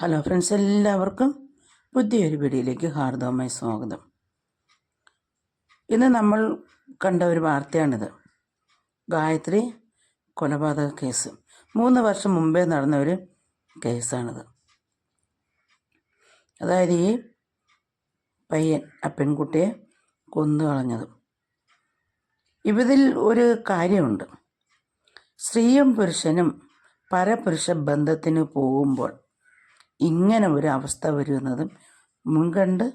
Hello friends എല്ലാവർക്കും പുതിയൊരു വീഡിയോയിലേക്ക് ഹാർദവമായി സ്വാഗതം. ഇന്ന് നമ്മൾ കണ്ട ഒരു വാർത്തയാണിത്. ഗായത്രി കൊലപാതക കേസ്. മൂന്ന് വർഷം മുമ്പേ നടന്ന ഒരു കേസാണിത്. അതായത് ഈ പയ്യൻ ആ പെൺകുട്ടിയെ കൊന്നു കളഞ്ഞത്. ഇതിൽ ഒരു കാര്യമുണ്ട്. സ്ത്രീയും പുരുഷനും പരപുരുഷ ബന്ധത്തിന് പോകുമ്പോൾ ഇങ്ങനെ ഒരു അവസ്ഥ വരുന്നതും മുൻകണ്ട്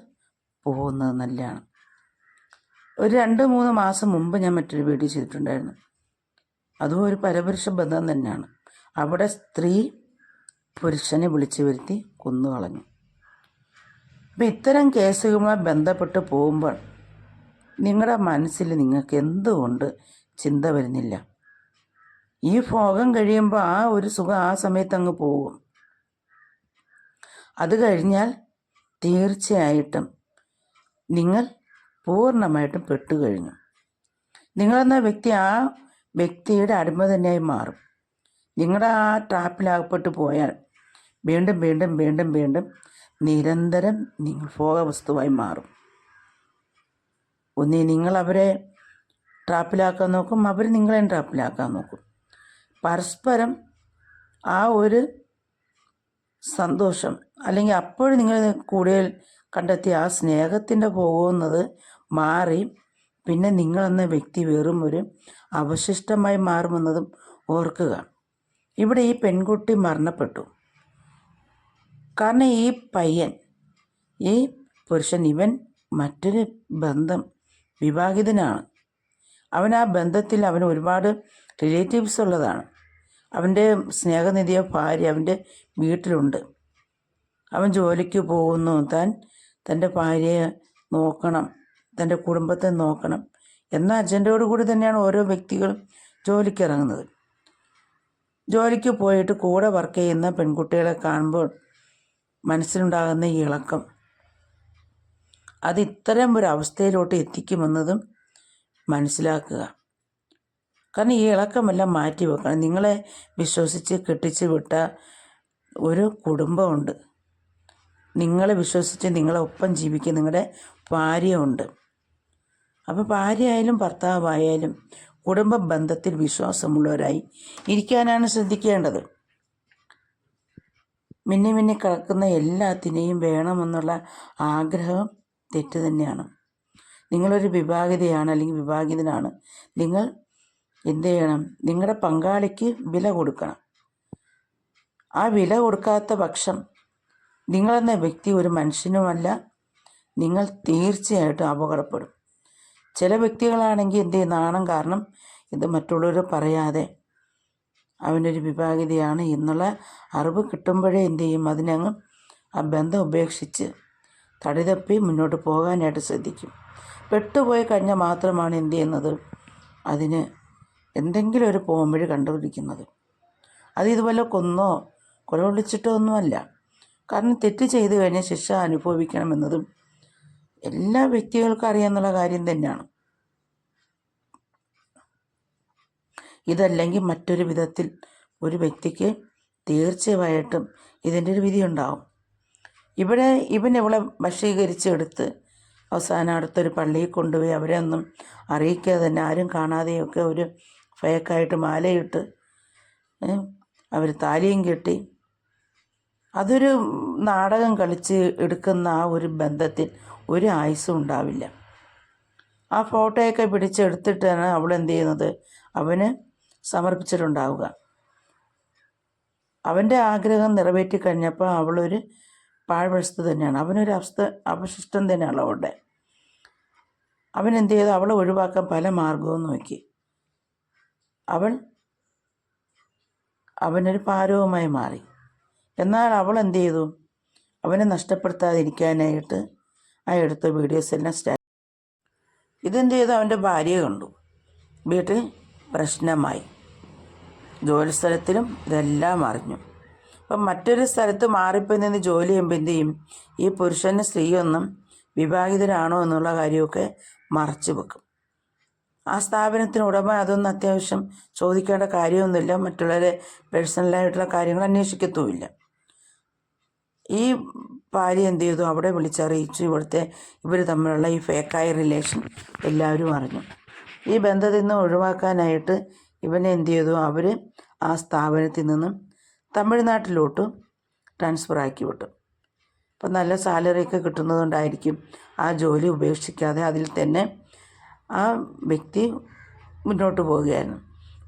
പോകുന്നത് നല്ലതാണ്. ഒരു രണ്ട് മൂന്ന് മാസം മുമ്പ് ഞാൻ മറ്റൊരു വീഡിയോ ചെയ്തിട്ടുണ്ടായിരുന്നു. അതും ഒരു പരപുരുഷ ബന്ധം തന്നെയാണ്. അവിടെ സ്ത്രീ പുരുഷനെ വിളിച്ചു വരുത്തി കൊന്നുകളഞ്ഞു അപ്പം ഇത്തരം കേസുകളുമായി ബന്ധപ്പെട്ട് പോകുമ്പോൾ നിങ്ങളുടെ മനസ്സിൽ നിങ്ങൾക്ക് എന്തുകൊണ്ട് ചിന്ത വരുന്നില്ല? ഈ ഭോഗം കഴിയുമ്പോൾ ആ ഒരു സുഖം ആ സമയത്ത് അങ്ങ് പോകും. അത് കഴിഞ്ഞാൽ തീർച്ചയായിട്ടും നിങ്ങൾ പൂർണമായിട്ടും പെട്ടുകഴിഞ്ഞു. നിങ്ങളെന്ന വ്യക്തി ആ വ്യക്തിയുടെ അടിമ തന്നെയായി മാറും. നിങ്ങളുടെ ആ ട്രാപ്പിലകപ്പെട്ട് പോയാൽ വീണ്ടും വീണ്ടും വീണ്ടും വീണ്ടും നിരന്തരം നിങ്ങൾ ഭോഗവസ്തുവായി മാറും. ഒന്നീ നിങ്ങൾ അവരെ ട്രാപ്പിലാക്കാൻ നോക്കും അവർ നിങ്ങളെയും ട്രാപ്പിലാക്കാൻ നോക്കും. പരസ്പരം ആ ഒരു സന്തോഷം അല്ലെങ്കിൽ അപ്പോഴും നിങ്ങൾ കൂടുതൽ കണ്ടെത്തിയ ആ സ്നേഹത്തിന്റെ പോകുന്നത് മാറി. പിന്നെ നിങ്ങളെന്ന വ്യക്തി വെറും ഒരു അവശിഷ്ടമായി മാറുമെന്നതും ഓർക്കുക. ഇവിടെ ഈ പെൺകുട്ടി മരണപ്പെട്ടു. കാരണം ഈ പയ്യൻ ഈ പുരുഷൻ ഇവൻ മറ്റൊരു ബന്ധം വിവാഹിതനാണ്. അവൻ ആ ബന്ധത്തിൽ അവന് ഒരുപാട് റിലേറ്റീവ്സ് ഉള്ളതാണ്. അവന്റെ സ്നേഹനിധിയ ഭാര്യ അവന്റെ വീട്ടിലുണ്ട്. അവൻ ജോലിക്ക് പോകുന്നു. താൻ തന്റെ ഭാര്യയെ നോക്കണം. തന്റെ കുടുംബത്തെ നോക്കണം. എന്ന അജണ്ടയോട് കൂടി തന്നെയാണ് ഓരോ വ്യക്തികളും ജോലിക്ക് ഇറങ്ങുന്നത് ജോലിക്ക് പോയിട്ട് കൂടെ വർക്ക് ചെയ്യുന്ന പെൺകുട്ടികളെ കാണുമ്പോൾ മനസ്സിലുണ്ടാകുന്ന ഈ ഇളക്കം. അത് ഇത്തരം ഒരു അവസ്ഥയിലോട്ട് എത്തിക്കുമെന്നതും മനസ്സിലാക്കുക. കാരണം ഈ ഇളക്കമെല്ലാം മാറ്റി വെക്കണം നിങ്ങളെ വിശ്വസിച്ച് കെട്ടിച്ച് വിട്ട ഒരു കുടുംബമുണ്ട്. നിങ്ങളെ വിശ്വസിച്ച് നിങ്ങളെ ഒപ്പം ജീവിക്കുന്ന നിങ്ങളുടെ ഭാര്യയുണ്ട്. അപ്പോൾ ഭാര്യയായാലും ഭർത്താവായാലും കുടുംബ ബന്ധത്തിൽ വിശ്വാസമുള്ളവരായി ഇരിക്കാനാണ് ശ്രദ്ധിക്കേണ്ടത്. മിന്നി മിന്നി കിടക്കുന്ന എല്ലാത്തിനെയും വേണമെന്നുള്ള ആഗ്രഹം തെറ്റ് തന്നെയാണ്. നിങ്ങളൊരു വിവാഹിതയാണ് അല്ലെങ്കിൽ വിവാഹിതനാണ് നിങ്ങൾ എന്ത് ചെയ്യണം? നിങ്ങളുടെ പങ്കാളിക്ക് വില കൊടുക്കണം. ആ വില കൊടുക്കാത്ത പക്ഷം നിങ്ങളെന്ന വ്യക്തി ഒരു മനുഷ്യനുമല്ല. നിങ്ങൾ തീർച്ചയായിട്ടും അപകടപ്പെടും. ചില വ്യക്തികളാണെങ്കിൽ എന്ത് നാണം കാരണം ഇത് മറ്റുള്ളവർ പറയാതെ അവനൊരു വിഭാഗിതയാണ് എന്നുള്ള അറിവ് കിട്ടുമ്പോഴേ എന്ത് ചെയ്യും? അതിനങ്ങ് ആ ബന്ധം ഉപേക്ഷിച്ച് തടിതപ്പി മുന്നോട്ട് പോകാനായിട്ട് ശ്രദ്ധിക്കും. പെട്ടുപോയി കഴിഞ്ഞാൽ മാത്രമാണ് എന്ത് ചെയ്യുന്നത്? അതിന് എന്തെങ്കിലും ഒരു പോംവഴി കണ്ടുപിടിക്കുന്നത്. അത് ഇതുപോലെ കൊന്നോ കൊലവിളിച്ചിട്ടോ ഒന്നുമല്ല. കാരണം തെറ്റ് ചെയ്തു കഴിഞ്ഞാൽ ശിക്ഷ അനുഭവിക്കണമെന്നതും എല്ലാ വ്യക്തികൾക്കും അറിയാമെന്നുള്ള കാര്യം തന്നെയാണ്. ഇതല്ലെങ്കിൽ മറ്റൊരു വിധത്തിൽ ഒരു വ്യക്തിക്ക് തീർച്ചയായിട്ടും ഇതിന്റെ ഒരു വിധിയുണ്ടാവും ഇവിടെ ഇവൻ ഇവളെ വശീകരിച്ചെടുത്ത് അവസാനം അടുത്തൊരു പള്ളിയിൽ കൊണ്ടുപോയി അവരെ ഒന്നും അറിയിക്കാതെ തന്നെ ആരും കാണാതെയൊക്കെ ഒരു ഫേക്കായിട്ട് മാലയിട്ട് അവർ താലിയും കെട്ടി അതൊരു നാടകം കളിച്ച് എടുക്കുന്ന ആ ഒരു ബന്ധത്തിൽ ഒരു ആയുസ്സും ഉണ്ടാവില്ല. ആ ഫോട്ടോയൊക്കെ പിടിച്ചെടുത്തിട്ടാണ് അവൾ എന്ത് ചെയ്യുന്നത്? അവന് സമർപ്പിച്ചിട്ടുണ്ടാവുക. അവന്റെ ആഗ്രഹം നിറവേറ്റി കഴിഞ്ഞപ്പോൾ അവളൊരു പാഴ്വശത്ത് തന്നെയാണ്. അവനൊരു അവസ്ഥ അവശിഷ്ടം തന്നെയാണ് അവളുടെ. അവൻ എന്ത് ചെയ്തു? അവളെ ഒഴിവാക്കാൻ പല മാർഗവും നോക്കി. അവൾ അവനൊരു പാരവുമായി മാറി. എന്നാൽ അവൾ എന്ത് ചെയ്തു? അവനെ നഷ്ടപ്പെടുത്താതിരിക്കാനായിട്ട് ആ എടുത്ത വീഡിയോസ് എല്ലാം സ്റ്റാ ഇതെന്ത് ചെയ്തു? അവന്റെ ഭാര്യയെ കണ്ടു. വീട്ടിൽ പ്രശ്നമായി. ജോലിസ്ഥലത്തിലും ഇതെല്ലാം അറിഞ്ഞു. അപ്പം മറ്റൊരു സ്ഥലത്ത് മാറിപ്പോയി നിന്ന് ജോലി ചെയ്യുമ്പോൾ എന്ത് ചെയ്യും? ഈ പുരുഷന് സ്ത്രീയൊന്നും വിവാഹിതരാണോ എന്നുള്ള കാര്യമൊക്കെ മറച്ചു വെക്കും. ആ സ്ഥാപനത്തിന് ഉടമ അതൊന്നും അത്യാവശ്യം ചോദിക്കേണ്ട കാര്യമൊന്നുമില്ല. മറ്റുള്ളവരെ പേഴ്സണലായിട്ടുള്ള കാര്യങ്ങൾ അന്വേഷിക്കത്തുമില്ല. ഈ ഭാര്യ എന്ത് ചെയ്തു? അവിടെ വിളിച്ചറിയിച്ചു. ഇവിടുത്തെ ഇവർ തമ്മിലുള്ള ഈ ഫേക്കായ റിലേഷൻ എല്ലാവരും അറിഞ്ഞു. ഈ ബന്ധത്തിൽ നിന്ന് ഒഴിവാക്കാനായിട്ട് ഇവനെ എന്ത് ചെയ്തു? അവർ ആ സ്ഥാപനത്തിൽ നിന്നും തമിഴ്നാട്ടിലോട്ട് ട്രാൻസ്ഫർ ആക്കി വിട്ടു. അപ്പം നല്ല സാലറിയൊക്കെ കിട്ടുന്നതുകൊണ്ടായിരിക്കും ആ ജോലി ഉപേക്ഷിക്കാതെ അതിൽ തന്നെ ആ വ്യക്തി മുന്നോട്ട് പോവുകയായിരുന്നു.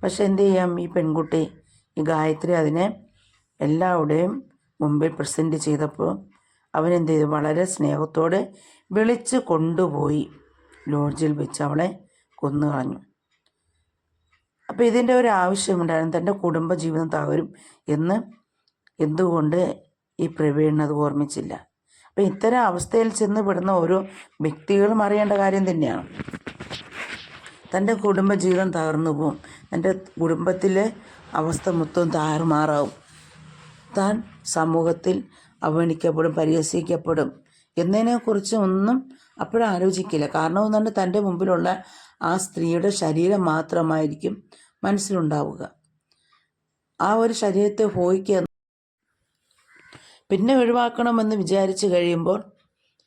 പക്ഷെ എന്ത് ചെയ്യാം? ഈ പെൺകുട്ടി ഈ ഗായത്രി അതിനെ എല്ലാവരുടെയും മുമ്പിൽ പ്രസന്റ് ചെയ്തപ്പോൾ അവനെന്ത് ചെയ്തു? വളരെ സ്നേഹത്തോടെ വിളിച്ച് കൊണ്ടുപോയി. ലോഡ്ജിൽ വെച്ച് അവളെ കൊന്നു കളഞ്ഞു. അപ്പോൾ ഇതിന്റെ ഒരു ആവശ്യമുണ്ടായിരുന്നു തന്റെ കുടുംബജീവിതം തകരും എന്ന് എന്തുകൊണ്ട് ഈ പ്രവീൺ ഓർമ്മിച്ചില്ല? അപ്പം ഇത്തരം അവസ്ഥയിൽ ചെന്ന് പെടുന്ന ഓരോ വ്യക്തികളും അറിയേണ്ട കാര്യം തന്നെയാണ്. തന്റെ കുടുംബജീവിതം തകർന്നു പോകും തന്റെ കുടുംബത്തിലെ അവസ്ഥ മൊത്തം താറുമാറാവും. താൻ സമൂഹത്തിൽ അവഗണിക്കപ്പെടും പരിഹസിക്കപ്പെടും എന്നതിനെക്കുറിച്ച് ഒന്നും അപ്പോഴും ആലോചിക്കില്ല. കാരണം എന്താണ് തന്റെ മുമ്പിലുള്ള ആ സ്ത്രീയുടെ ശരീരം മാത്രമായിരിക്കും മനസ്സിലുണ്ടാവുക. ആ ഒരു ശരീരത്തെ ഹോയിക്കുക പിന്നെ ഒഴിവാക്കണമെന്ന് വിചാരിച്ചു കഴിയുമ്പോൾ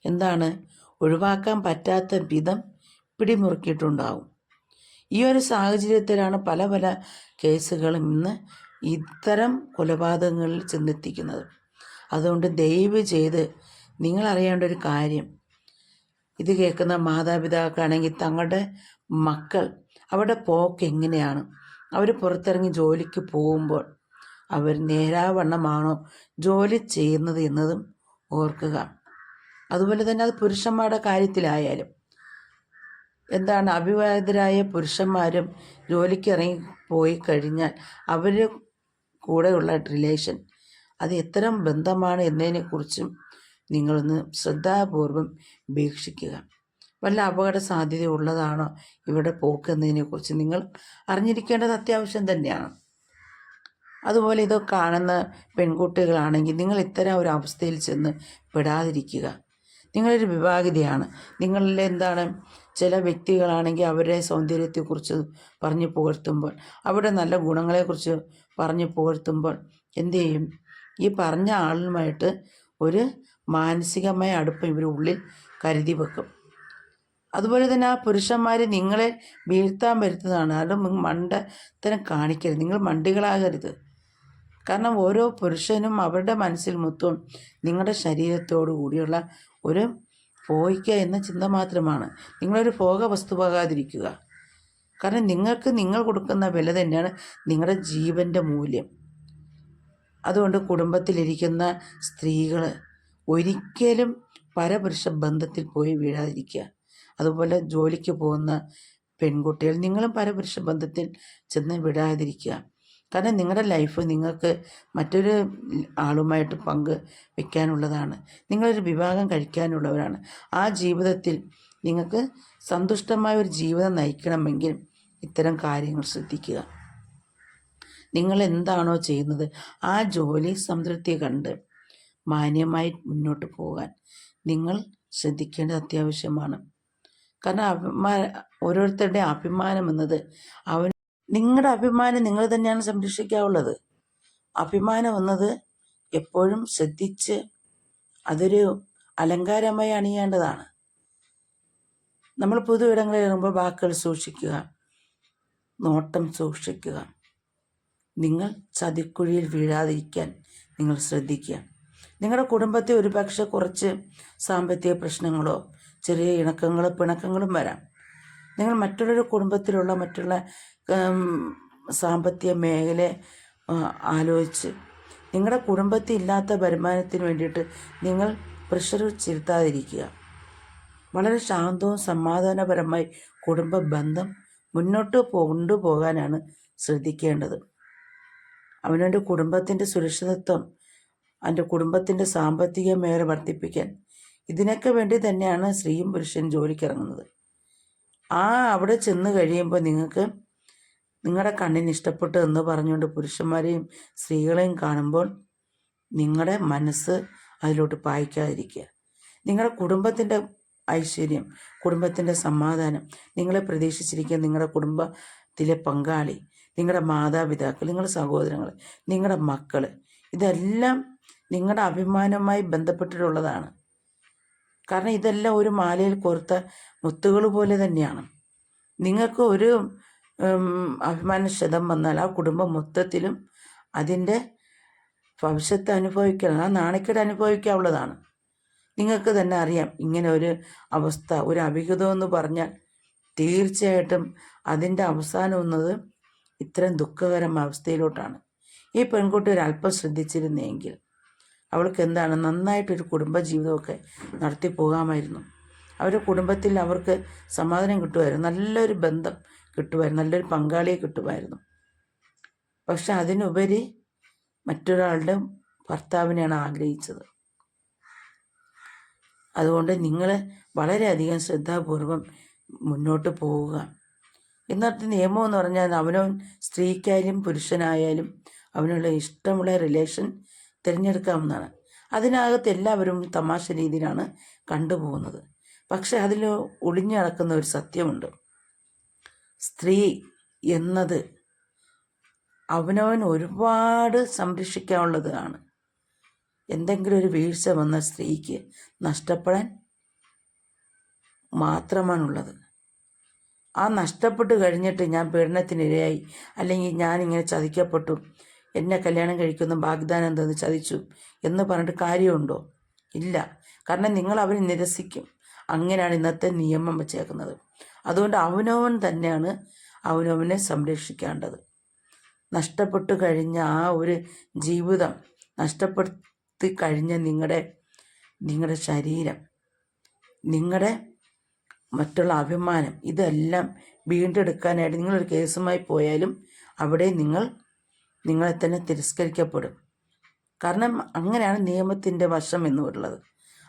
എന്താണ്? ഒഴിവാക്കാൻ പറ്റാത്ത വിധം പിടിമുറുക്കിയിട്ടുണ്ടാവും. ഈ ഒരു സാഹചര്യത്തിലാണ് പല പല കേസുകളും ഇന്ന് ഇത്തരം കൊലപാതകങ്ങളിൽ ചെന്നെത്തിക്കുന്നത്. അതുകൊണ്ട് ദയവ് ചെയ്ത് നിങ്ങളറിയേണ്ട ഒരു കാര്യം. ഇത് കേൾക്കുന്ന മാതാപിതാക്കളാണെങ്കിൽ തങ്ങളുടെ മക്കൾ അവരുടെ പോക്ക് എങ്ങനെയാണ്? അവർ പുറത്തിറങ്ങി ജോലിക്ക് പോകുമ്പോൾ അവർ നേരാവണ്ണമാണോ ജോലി ചെയ്യുന്നത് എന്നതും ഓർക്കുക. അതുപോലെ തന്നെ അത് പുരുഷന്മാരുടെ കാര്യത്തിലായാലും എന്താണ് അവിവാഹിതരായ പുരുഷന്മാരും ജോലിക്ക് ഇറങ്ങി പോയി കഴിഞ്ഞാൽ അവർ കൂടെയുള്ള റിലേഷൻ അത് എത്തരം ബന്ധമാണ് എന്നതിനെക്കുറിച്ചും നിങ്ങളൊന്ന് ശ്രദ്ധാപൂർവം വീക്ഷിക്കുക. വല്ല അപകട സാധ്യത ഉള്ളതാണോ ഇവിടെ പോക്ക് എന്നതിനെക്കുറിച്ച് നിങ്ങൾ അറിഞ്ഞിരിക്കേണ്ടത് അത്യാവശ്യം തന്നെയാണ്. അതുപോലെ ഇത് കാണുന്ന പെൺകുട്ടികളാണെങ്കിൽ നിങ്ങൾ ഇത്തരം ഒരു അവസ്ഥയിൽ ചെന്ന് പെടാതിരിക്കുക. നിങ്ങളൊരു വിവാഹിതയാണ്. നിങ്ങളിൽ എന്താണ്? ചില വ്യക്തികളാണെങ്കിൽ അവരുടെ സൗന്ദര്യത്തെക്കുറിച്ച് പറഞ്ഞു പുകഴ്ത്തുമ്പോൾ അവരുടെ നല്ല ഗുണങ്ങളെക്കുറിച്ച് പറഞ്ഞ് പുകഴ്ത്തുമ്പോൾ എന്തു ചെയ്യും ഈ പറഞ്ഞ ആളുമായിട്ട് ഒരു മാനസികമായ അടുപ്പം ഇവർ ഉള്ളിൽ കരുതി വെക്കും. അതുപോലെ തന്നെ ആ പുരുഷന്മാർ നിങ്ങളെ വീഴ്ത്താൻ വരുത്തുന്നതാണ്. അത് മണ്ടത്തരം കാണിക്കരുത്. നിങ്ങൾ മണ്ടികളാകരുത്. കാരണം ഓരോ പുരുഷനും അവരുടെ മനസ്സിൽ മൊത്തവും നിങ്ങളുടെ ശരീരത്തോടു കൂടിയുള്ള ഒരു പോയിക്ക എന്ന ചിന്ത മാത്രമാണ്. നിങ്ങളൊരു ഭോഗ വസ്തുവാകാതിരിക്കുക കാരണം നിങ്ങൾക്ക് നിങ്ങൾ കൊടുക്കുന്ന വില തന്നെയാണ് നിങ്ങളുടെ ജീവന്റെ മൂല്യം. അതുകൊണ്ട് കുടുംബത്തിലിരിക്കുന്ന സ്ത്രീകൾ ഒരിക്കലും പരപുരുഷ ബന്ധത്തിൽ പോയി വീഴാതിരിക്കുക. അതുപോലെ ജോലിക്ക് പോകുന്ന പെൺകുട്ടികൾ നിങ്ങളും പരപുരുഷ ബന്ധത്തിൽ ചെന്ന് വിടാതിരിക്കുക. കാരണം നിങ്ങളുടെ ലൈഫ് നിങ്ങൾക്ക് മറ്റൊരു ആളുമായിട്ട് പങ്ക് വയ്ക്കാനുള്ളതാണ് നിങ്ങളൊരു വിവാഹം കഴിക്കാനുള്ളവരാണ്. ആ ജീവിതത്തിൽ നിങ്ങൾക്ക് സന്തുഷ്ടമായ ഒരു ജീവിതം നയിക്കണമെങ്കിൽ ഇത്തരം കാര്യങ്ങൾ ശ്രദ്ധിക്കുക. നിങ്ങൾ എന്താണോ ചെയ്യുന്നത് ആ ജോലി സംതൃപ്തി കണ്ട് മാന്യമായി മുന്നോട്ട് പോകാൻ നിങ്ങൾ ശ്രദ്ധിക്കേണ്ടത് അത്യാവശ്യമാണ്. കാരണം അഭിമാ ഓരോരുത്തരുടെ അഭിമാനം എന്നത് അവൻ നിങ്ങളുടെ അഭിമാനം നിങ്ങൾ തന്നെയാണ് സംരക്ഷിക്കാവുള്ളത്. അഭിമാനം എന്നത് എപ്പോഴും ശ്രദ്ധിച്ച് അതൊരു അലങ്കാരമായി അണിയേണ്ടതാണ്. നമ്മൾ പൊതു ഇടങ്ങളിൽ ഇറങ്ങുമ്പോൾ വാക്കുകൾ സൂക്ഷിക്കുക. നോട്ടം സൂക്ഷിക്കുക. നിങ്ങൾ ചതിക്കുഴിയിൽ വീഴാതിരിക്കാൻ നിങ്ങൾ ശ്രദ്ധിക്കുക. നിങ്ങളുടെ കുടുംബത്തെ ഒരുപക്ഷെ കുറച്ച് സാമ്പത്തിക പ്രശ്നങ്ങളോ ചെറിയ ഇണക്കങ്ങളോ പിണക്കങ്ങളും വരാം. നിങ്ങൾ മറ്റുള്ളൊരു കുടുംബത്തിലുള്ള മറ്റുള്ള സാമ്പത്തിക മേഖല ആലോചിച്ച് നിങ്ങളുടെ കുടുംബത്തിൽ ഇല്ലാത്ത വരുമാനത്തിന് വേണ്ടിയിട്ട് നിങ്ങൾ പ്രഷർ ചിരുത്താതിരിക്കുക വളരെ ശാന്തവും സമാധാനപരമായി കുടുംബ ബന്ധം മുന്നോട്ട് കൊണ്ടുപോകാനാണ് ശ്രദ്ധിക്കേണ്ടത്. അവനവന്റെ കുടുംബത്തിന്റെ സുരക്ഷിതത്വം അവന്റെ കുടുംബത്തിന്റെ സാമ്പത്തിക മേഖല വർദ്ധിപ്പിക്കാൻ ഇതിനൊക്കെ വേണ്ടി തന്നെയാണ് സ്ത്രീയും പുരുഷനും ജോലിക്കിറങ്ങുന്നത്. ആ അവിടെ ചെന്ന് കഴിയുമ്പോൾ നിങ്ങൾക്ക് നിങ്ങളുടെ കണ്ണിന് ഇഷ്ടപ്പെട്ടു എന്ന് പറഞ്ഞുകൊണ്ട് പുരുഷന്മാരെയും സ്ത്രീകളെയും കാണുമ്പോൾ നിങ്ങളുടെ മനസ്സ് അതിലോട്ട് പായിക്കാതിരിക്കുക. നിങ്ങളുടെ കുടുംബത്തിന്റെ ഐശ്വര്യം കുടുംബത്തിന്റെ സമാധാനം. നിങ്ങളെ പ്രതീക്ഷിച്ചിരിക്കുക നിങ്ങളുടെ കുടുംബത്തിലെ പങ്കാളി നിങ്ങളുടെ മാതാപിതാക്കൾ നിങ്ങളുടെ സഹോദരങ്ങൾ നിങ്ങളുടെ മക്കൾ ഇതെല്ലാം നിങ്ങളുടെ അഭിമാനവുമായി ബന്ധപ്പെട്ടിട്ടുള്ളതാണ്. കാരണം ഇതെല്ലാം ഒരു മാലയിൽ കോർത്ത മുത്തുകൾ പോലെ തന്നെയാണ്. നിങ്ങൾക്ക് ഒരു അഭിമാന ക്ഷതം വന്നാൽ ആ കുടുംബം മൊത്തത്തിലും അതിന്റെ ഭവിഷ്യത്ത് അനുഭവിക്കണം. ആ നാണക്കേട് അനുഭവിക്കാവുള്ളതാണ് നിങ്ങൾക്ക് തന്നെ അറിയാം. ഇങ്ങനെ ഒരു അവസ്ഥ ഒരു അഭിഹിതം എന്ന് പറഞ്ഞാൽ തീർച്ചയായിട്ടും അതിന്റെ അവസാനം എന്നത് ഇത്രയും ദുഃഖകരമായ അവസ്ഥയിലോട്ടാണ്. ഈ പെൺകുട്ടി ഒരല്പം ശ്രദ്ധിച്ചിരുന്നെങ്കിൽ അവൾക്ക് എന്താണ് നന്നായിട്ടൊരു കുടുംബജീവിതമൊക്കെ നടത്തി പോകാമായിരുന്നു. അവരുടെ കുടുംബത്തിൽ അവർക്ക് സമാധാനം കിട്ടുമായിരുന്നു. നല്ലൊരു ബന്ധം കിട്ടുമായിരുന്നു. നല്ലൊരു പങ്കാളിയെ കിട്ടുമായിരുന്നു. പക്ഷെ അതിനുപരി മറ്റൊരാളുടെ ഭർത്താവിനെയാണ് ആഗ്രഹിച്ചത്. അതുകൊണ്ട് നിങ്ങൾ വളരെയധികം ശ്രദ്ധാപൂർവം മുന്നോട്ട് പോവുക. ഇന്നത്തെ നിയമം എന്ന് പറഞ്ഞാൽ അവനവൻ സ്ത്രീക്കായാലും പുരുഷനായാലും അവനുള്ള ഇഷ്ടമുള്ള റിലേഷൻ തിരഞ്ഞെടുക്കാവുന്നതാണ്. അതിനകത്ത് എല്ലാവരും തമാശ രീതിയിലാണ് കണ്ടുപോകുന്നത്. പക്ഷെ അതിൽ ഒളിഞ്ഞു നടക്കുന്ന ഒരു സത്യമുണ്ട്. സ്ത്രീ എന്നത് അവനവൻ ഒരുപാട് സംരക്ഷിക്കാനുള്ളതാണ്. എന്തെങ്കിലും ഒരു വീഴ്ച വന്ന സ്ത്രീക്ക് നഷ്ടപ്പെടാൻ മാത്രമാണുള്ളത്. ആ നഷ്ടപ്പെട്ട് കഴിഞ്ഞിട്ട് ഞാൻ പീഡനത്തിനിരയായി അല്ലെങ്കിൽ ഞാൻ ഇങ്ങനെ ചതിക്കപ്പെട്ടു എന്നെ കല്യാണം കഴിക്കുന്ന വാഗ്ദാനം തന്ന് ചതിച്ചു എന്ന് പറഞ്ഞിട്ട് കാര്യമുണ്ടോ? ഇല്ല. കാരണം നിങ്ങൾ അവരെ നിരസിക്കും. അങ്ങനെയാണ് ഇന്നത്തെ നിയമം വച്ചേക്കുന്നത്. അതുകൊണ്ട് അവനവൻ തന്നെയാണ് അവനവനെ സംരക്ഷിക്കേണ്ടത്. നഷ്ടപ്പെട്ടു കഴിഞ്ഞ ആ ഒരു ജീവിതം നഷ്ടപ്പെടുത്തി കഴിഞ്ഞ നിങ്ങളുടെ നിങ്ങളുടെ ശരീരം നിങ്ങളുടെ മറ്റുള്ള അഭിമാനം ഇതെല്ലാം വീണ്ടെടുക്കാനായിട്ട് നിങ്ങളൊരു കേസുമായി പോയാലും അവിടെ നിങ്ങൾ നിങ്ങളെ തന്നെ തിരസ്കരിക്കപ്പെടും. കാരണം അങ്ങനെയാണ് നിയമത്തിന്റെ വശം എന്ന് പറയുന്നത്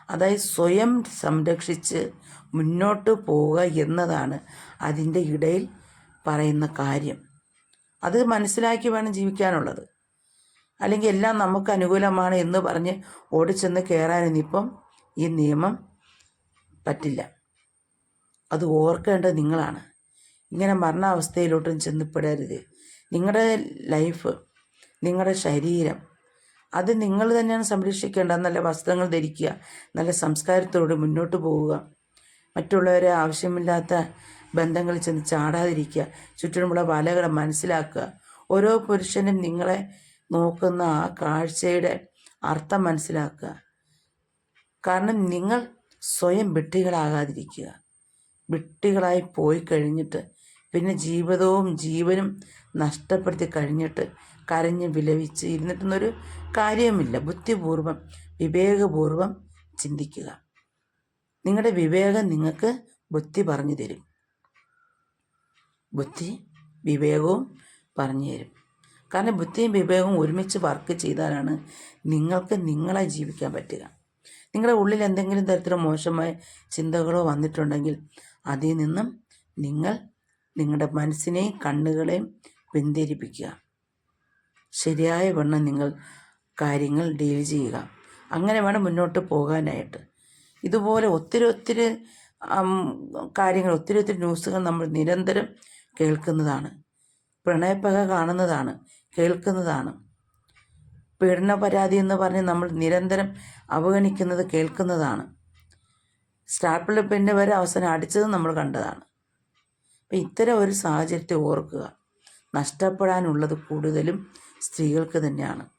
അതായത് സ്വയം സംരക്ഷിച്ച് മുന്നോട്ട് പോവുക എന്നതാണ് അതിന്റെ ഇടയിൽ പറയുന്ന കാര്യം. അത് മനസ്സിലാക്കി വേണം ജീവിക്കാനുള്ളത്. അല്ലെങ്കിൽ എല്ലാം നമുക്ക് അനുകൂലമാണ് എന്ന് പറഞ്ഞ് ഓടിച്ചെന്ന് കയറാനിപ്പം ഈ നിയമം പറ്റില്ല. അത് ഓർക്കേണ്ടത് നിങ്ങളാണ്. ഇങ്ങനെ മരണാവസ്ഥയിലോട്ടും ചെന്നപ്പെടരുത് നിങ്ങളുടെ ലൈഫ് നിങ്ങളുടെ ശരീരം അത് നിങ്ങൾ തന്നെയാണ് സംരക്ഷിക്കേണ്ടത്. നല്ല വസ്ത്രങ്ങൾ ധരിക്കുക നല്ല സംസ്കാരത്തോട് മുന്നോട്ട് പോവുക. മറ്റുള്ളവരെ ആവശ്യമില്ലാത്ത ബന്ധങ്ങളിൽ ചെന്ന് ചാടാതിരിക്കുക. ചുറ്റുമുള്ള വലകളെ മനസ്സിലാക്കുക. ഓരോ പുരുഷനും നിങ്ങളെ നോക്കുന്ന ആ കാഴ്ചയുടെ അർത്ഥം മനസ്സിലാക്കുക. കാരണം നിങ്ങൾ സ്വയം വിട്ടികളാകാതിരിക്കുക വിട്ടികളായി പോയി കഴിഞ്ഞിട്ട് പിന്നെ ജീവിതവും ജീവനും നഷ്ടപ്പെടുത്തി കഴിഞ്ഞിട്ട് കരഞ്ഞ് വിലപിച്ച് ഇരുന്നിട്ടൊന്നൊരു കാര്യവുമില്ല. ബുദ്ധിപൂർവം വിവേകപൂർവം ചിന്തിക്കുക. നിങ്ങളുടെ വിവേകം നിങ്ങൾക്ക് ബുദ്ധി പറഞ്ഞു തരും. ബുദ്ധി വിവേകവും പറഞ്ഞു തരും. കാരണം ബുദ്ധിയും വിവേകവും ഒരുമിച്ച് വർക്ക് ചെയ്താലാണ് നിങ്ങൾക്ക് നിങ്ങളെ ജീവിക്കാൻ പറ്റുക. നിങ്ങളുടെ ഉള്ളിൽ എന്തെങ്കിലും തരത്തിലുള്ള മോശമായ ചിന്തകളോ വന്നിട്ടുണ്ടെങ്കിൽ അതിൽ നിന്നും നിങ്ങൾ നിങ്ങളുടെ മനസ്സിനെയും കണ്ണുകളെയും പിന്തിരിപ്പിക്കുക. ശരിയായ വണ്ണം നിങ്ങൾ കാര്യങ്ങൾ ഡീൽ ചെയ്യുക. അങ്ങനെ വേണം മുന്നോട്ട് പോകാനായിട്ട്. ഇതുപോലെ ഒത്തിരി ഒത്തിരി കാര്യങ്ങൾ ഒത്തിരി ഒത്തിരി ന്യൂസുകൾ നമ്മൾ നിരന്തരം കേൾക്കുന്നതാണ്. പ്രണയപ്പക കാണുന്നതാണ്. കേൾക്കുന്നതാണ്. പീഡന പരാതി എന്ന് പറഞ്ഞ് നമ്മൾ നിരന്തരം അവഗണിക്കുന്നത് കേൾക്കുന്നതാണ്. സ്റ്റാപ്പിൾ പെണ്ണ് വരെ അവസാനം അടിച്ചത് നമ്മൾ കണ്ടതാണ്. അപ്പം ഇത്തരം ഒരു സാഹചര്യത്തെ ഓർക്കുക. നഷ്ടപ്പെടാനുള്ളത് കൂടുതലും സ്ത്രീകൾക്ക് തന്നെയാണ്.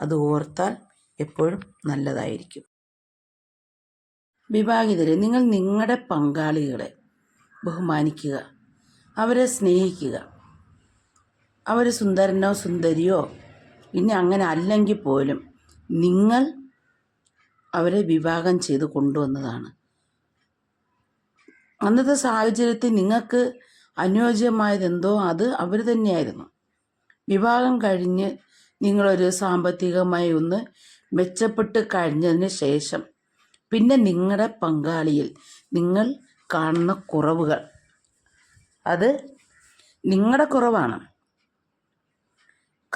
അത് ഓർത്താൽ എപ്പോഴും നല്ലതായിരിക്കും. വിവാഹിതരെ നിങ്ങൾ നിങ്ങളുടെ പങ്കാളികളെ ബഹുമാനിക്കുക. അവരെ സ്നേഹിക്കുക. അവർ സുന്ദരനോ സുന്ദരിയോ? ഇനി അങ്ങനെ അല്ലെങ്കിൽ പോലും നിങ്ങൾ അവരെ വിവാഹം ചെയ്ത് കൊണ്ടുവന്നതാണ്. അന്നത്തെ സാഹചര്യത്തിൽ നിങ്ങൾക്ക് അനുയോജ്യമായതെന്തോ അത് അവർ തന്നെയായിരുന്നു. വിവാഹം കഴിഞ്ഞ് നിങ്ങളൊരു സാമ്പത്തികമായി ഒന്ന് മെച്ചപ്പെട്ട് കഴിഞ്ഞതിന് ശേഷം പിന്നെ നിങ്ങളുടെ പങ്കാളിയിൽ നിങ്ങൾ കാണുന്ന കുറവുകൾ. അത് നിങ്ങളുടെ കുറവാണ്.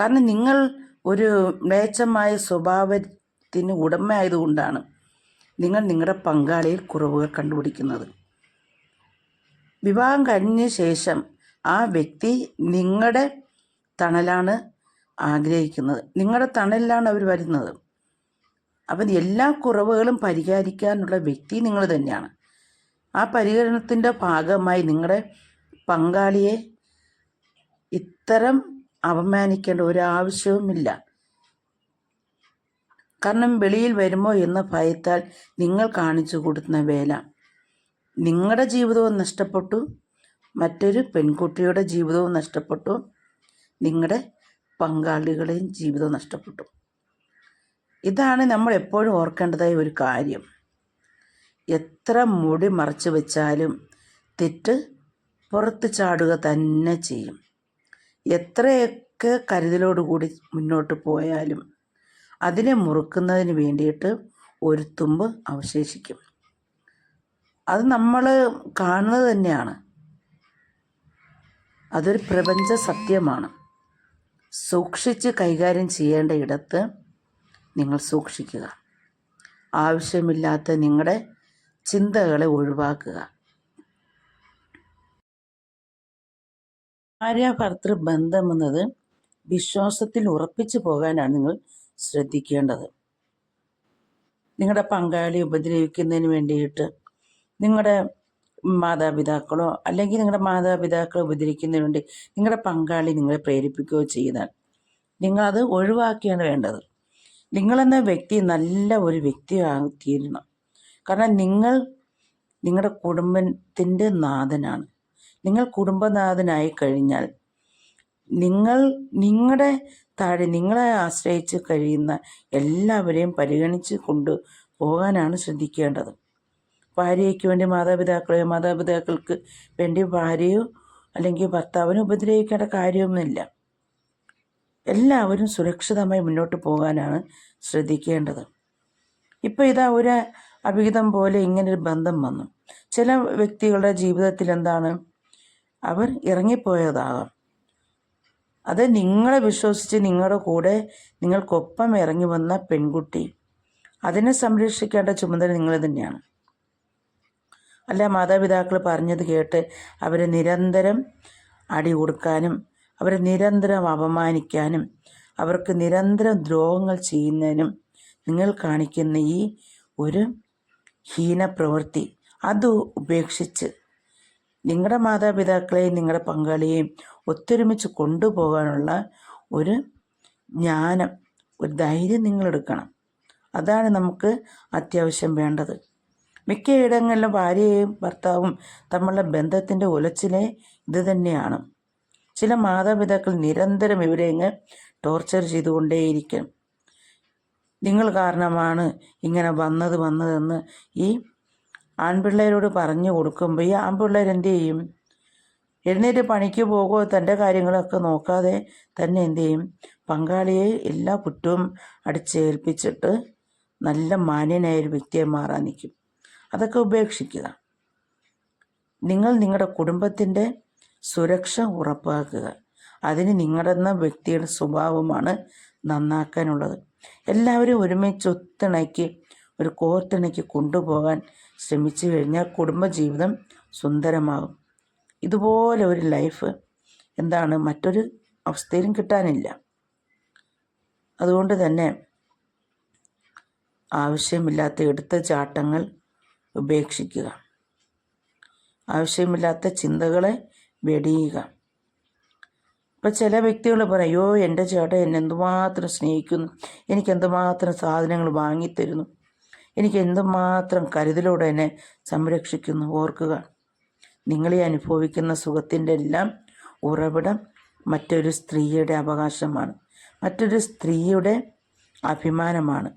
കാരണം നിങ്ങൾ ഒരു മ്ലേച്ഛമായ സ്വഭാവത്തിന് ഉടമയായതുകൊണ്ടാണ് നിങ്ങൾ നിങ്ങളുടെ പങ്കാളിയിൽ കുറവുകൾ കണ്ടുപിടിക്കുന്നത്. വിവാഹം കഴിഞ്ഞ ശേഷം ആ വ്യക്തി നിങ്ങളുടെ തണലാണ് ആഗ്രഹിക്കുന്നത്. നിങ്ങളുടെ തണലിലാണ് അവർ വരുന്നത്. അപ്പം എല്ലാ കുറവുകളും പരിഹരിക്കാനുള്ള വ്യക്തി നിങ്ങൾ തന്നെയാണ്. ആ പരിഹരണത്തിന്റെ ഭാഗമായി നിങ്ങളുടെ പങ്കാളിയെ ഇത്തരം അപമാനിക്കേണ്ട ഒരു ആവശ്യവുമില്ല കാരണം വെളിയിൽ വരുമോ എന്ന ഭയത്താൽ നിങ്ങൾ കാണിച്ചു കൊടുക്കുന്ന വേല. നിങ്ങളുടെ ജീവിതവും നഷ്ടപ്പെട്ടു. മറ്റൊരു പെൺകുട്ടിയുടെ ജീവിതവും നഷ്ടപ്പെട്ടു. നിങ്ങളുടെ പങ്കാളികളെയും ജീവിതവും നഷ്ടപ്പെട്ടു. ഇതാണ് നമ്മൾ എപ്പോഴും ഓർക്കേണ്ടതായ ഒരു കാര്യം. എത്ര മുടി മറച്ചു വെച്ചാലും തെറ്റ് പുറത്ത് ചാടുക തന്നെ ചെയ്യും. എത്രയൊക്കെ കരുതലോടുകൂടി മുന്നോട്ട് പോയാലും അതിനെ മുറുക്കുന്നതിന് വേണ്ടിയിട്ട് ഒരു തുമ്പ് അവശേഷിക്കും. അത് നമ്മൾ കാണുന്നത് തന്നെയാണ്. അതൊരു പ്രപഞ്ച സത്യമാണ്. സൂക്ഷിച്ച് കൈകാര്യം ചെയ്യേണ്ട ഇടത്ത് നിങ്ങൾ സൂക്ഷിക്കുക. ആവശ്യമില്ലാത്ത നിങ്ങളുടെ ചിന്തകളെ ഒഴിവാക്കുക. ഭാര്യ ബന്ധമെന്നത് വിശ്വാസത്തിൽ ഉറപ്പിച്ചു പോകാനാണ് നിങ്ങൾ ശ്രദ്ധിക്കേണ്ടത്. നിങ്ങളുടെ പങ്കാളി ഉപദ്രവിക്കുന്നതിന് വേണ്ടിയിട്ട് നിങ്ങളുടെ മാതാപിതാക്കളോ അല്ലെങ്കിൽ നിങ്ങളുടെ മാതാപിതാക്കളെ ഉപദ്രവിക്കുന്നതിന് വേണ്ടി നിങ്ങളുടെ പങ്കാളി നിങ്ങളെ പ്രേരിപ്പിക്കുകയോ ചെയ്താൽ നിങ്ങളത് ഒഴിവാക്കിയാണ് വേണ്ടത്. നിങ്ങളെന്ന വ്യക്തി നല്ല ഒരു വ്യക്തിയായി തീരണം കാരണം നിങ്ങൾ നിങ്ങളുടെ കുടുംബത്തിന്റെ നാഥനാണ്. നിങ്ങൾ കുടുംബനാഥനായി കഴിഞ്ഞാൽ നിങ്ങൾ നിങ്ങളുടെ താഴെ നിങ്ങളെ ആശ്രയിച്ച് കഴിയുന്ന എല്ലാവരെയും പരിഗണിച്ച് കൊണ്ട് പോകാനാണ് ശ്രദ്ധിക്കേണ്ടത്. ഭാര്യയ്ക്ക് വേണ്ടി മാതാപിതാക്കളെയോ മാതാപിതാക്കൾക്ക് വേണ്ടി ഭാര്യയോ അല്ലെങ്കിൽ ഭർത്താവിനെ ഉപദ്രവിക്കേണ്ട കാര്യമൊന്നുമില്ല. എല്ലാവരും സുരക്ഷിതമായി മുന്നോട്ട് പോകാനാണ് ശ്രദ്ധിക്കേണ്ടത്. ഇപ്പോൾ ഇതാ ഒരു അഭിഹിതം പോലെ ഇങ്ങനൊരു ബന്ധം വന്നു. ചില വ്യക്തികളുടെ ജീവിതത്തിൽ എന്താണ് അവർ ഇറങ്ങിപ്പോയതാകാം. അത് നിങ്ങളെ വിശ്വസിച്ച് നിങ്ങളുടെ കൂടെ നിങ്ങൾക്കൊപ്പം ഇറങ്ങി വന്ന പെൺകുട്ടി. അതിനെ സംരക്ഷിക്കേണ്ട ചുമതല നിങ്ങൾ തന്നെയാണ്. അല്ല മാതാപിതാക്കൾ പറഞ്ഞത് കേട്ട് അവരെ നിരന്തരം അടി കൊടുക്കാനും അവരെ നിരന്തരം അപമാനിക്കാനും അവർക്ക് നിരന്തരം ദ്രോഹങ്ങൾ ചെയ്യുന്നതിനും നിങ്ങൾ കാണിക്കുന്ന ഈ ഒരു ഹീനപ്രവൃത്തി. അത് ഉപേക്ഷിച്ച് നിങ്ങളുടെ മാതാപിതാക്കളെയും നിങ്ങളുടെ പങ്കാളിയെയും ഒത്തൊരുമിച്ച് കൊണ്ടുപോകാനുള്ള ഒരു ജ്ഞാനം ഒരു ധൈര്യം നിങ്ങളെടുക്കണം. അതാണ് നമുക്ക് അത്യാവശ്യം വേണ്ടത്. മിക്ക ഇടങ്ങളിലും ഭാര്യയും ഭർത്താവും തമ്മിലുള്ള ബന്ധത്തിന്റെ ഉലച്ചിലെ ഇത് തന്നെയാണ്. ചില മാതാപിതാക്കൾ നിരന്തരം ഇവരെ ഇങ്ങ് ടോർച്ചർ ചെയ്തുകൊണ്ടേയിരിക്കും. നിങ്ങൾ കാരണമാണ് ഇങ്ങനെ വന്നത് വന്നതെന്ന് ഈ ആൺപിള്ളേരോട് പറഞ്ഞു കൊടുക്കുമ്പോൾ ഈ ആൺപിള്ളേർ എന്ത് ചെയ്യും? എഴുന്നേറ്റ് പണിക്ക് പോകുമോ തന്റെ കാര്യങ്ങളൊക്കെ നോക്കാതെ തന്നെ എന്ത് ചെയ്യും? പങ്കാളിയെ എല്ലാ കുറ്റവും അടിച്ചേൽപ്പിച്ചിട്ട് നല്ല മാന്യനായ ഒരു വ്യക്തിയെ മാറാൻ നിൽക്കും. അതൊക്കെ ഉപേക്ഷിക്കുക. നിങ്ങൾ നിങ്ങളുടെ കുടുംബത്തിന്റെ സുരക്ഷ ഉറപ്പാക്കുക. അതിന് നിങ്ങളുടെ വ്യക്തിയുടെ സ്വഭാവമാണ് നന്നാക്കാനുള്ളത്. എല്ലാവരും ഒരുമിച്ച് ഒത്തിണക്കി ഒരു കോർത്തിണക്കി കൊണ്ടുപോകാൻ ശ്രമിച്ചു കഴിഞ്ഞാൽ കുടുംബജീവിതം സുന്ദരമാകും. ഇതുപോലെ ഒരു ലൈഫ് എന്താണ് മറ്റൊരു അവസ്ഥയിലും കിട്ടാനില്ല. അതുകൊണ്ട് തന്നെ ആവശ്യമില്ലാത്ത എടുത്ത ചാട്ടങ്ങൾ ഉപേക്ഷിക്കുക. ആവശ്യമില്ലാത്ത ചിന്തകളെ വെടിയുക. ഇപ്പം ചില വ്യക്തികൾ പറയും അയ്യോ എന്റെ ചേട്ടൻ എന്നെ എന്തുമാത്രം സ്നേഹിക്കുന്നു എനിക്ക് എന്തുമാത്രം സാധനങ്ങൾ വാങ്ങിത്തരുന്നു എനിക്ക് എന്തുമാത്രം കരുതലോടെ എന്നെ സംരക്ഷിക്കുന്നു ഓർക്കുക. നിങ്ങളീ അനുഭവിക്കുന്ന സുഖത്തിന്റെ എല്ലാം ഉറവിടം മറ്റൊരു സ്ത്രീയുടെ അവകാശമാണ്. മറ്റൊരു സ്ത്രീയുടെ അഭിമാനമാണ്.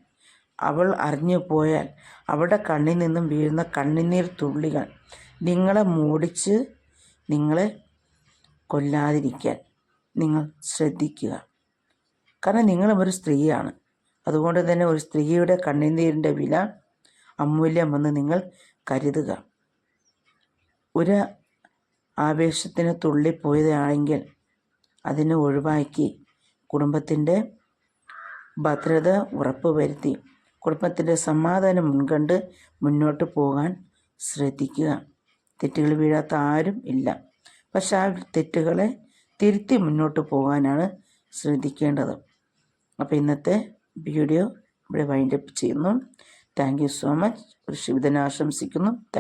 അവൾ അറിഞ്ഞു പോയാൽ അവളുടെ കണ്ണിൽ നിന്നും വീഴുന്ന കണ്ണിനീർ തുള്ളികൾ നിങ്ങളെ മൂടിച്ച് നിങ്ങളെ കൊല്ലാതിരിക്കാൻ നിങ്ങൾ ശ്രദ്ധിക്കുക. കാരണം നിങ്ങളും ഒരു സ്ത്രീയാണ്. അതുകൊണ്ട് തന്നെ ഒരു സ്ത്രീയുടെ കണ്ണുനീരിന്റെ വില അമൂല്യമെന്ന് നിങ്ങൾ കരുതുക. ഒരു ആവേശത്തിന് തുള്ളിപ്പോയതാണെങ്കിൽ അതിനെ ഒഴിവാക്കി കുടുംബത്തിന്റെ ഭദ്രത ഉറപ്പുവരുത്തി കുടുംബത്തിന്റെ സമാധാനം മുൻകണ്ട് മുന്നോട്ട് പോകാൻ ശ്രദ്ധിക്കുക. തെറ്റുകൾ വീഴാത്ത ആരും ഇല്ല. പക്ഷെ ആ തെറ്റുകളെ തിരുത്തി മുന്നോട്ട് പോകാനാണ് ശ്രദ്ധിക്കേണ്ടത്. അപ്പോൾ ഇന്നത്തെ വീഡിയോ ഇവിടെ വൈൻഡപ്പ് ചെയ്യുന്നു. താങ്ക് യു സോ മച്ച് ഒരു ശുഭദിനം ആശംസിക്കുന്നു താങ്ക്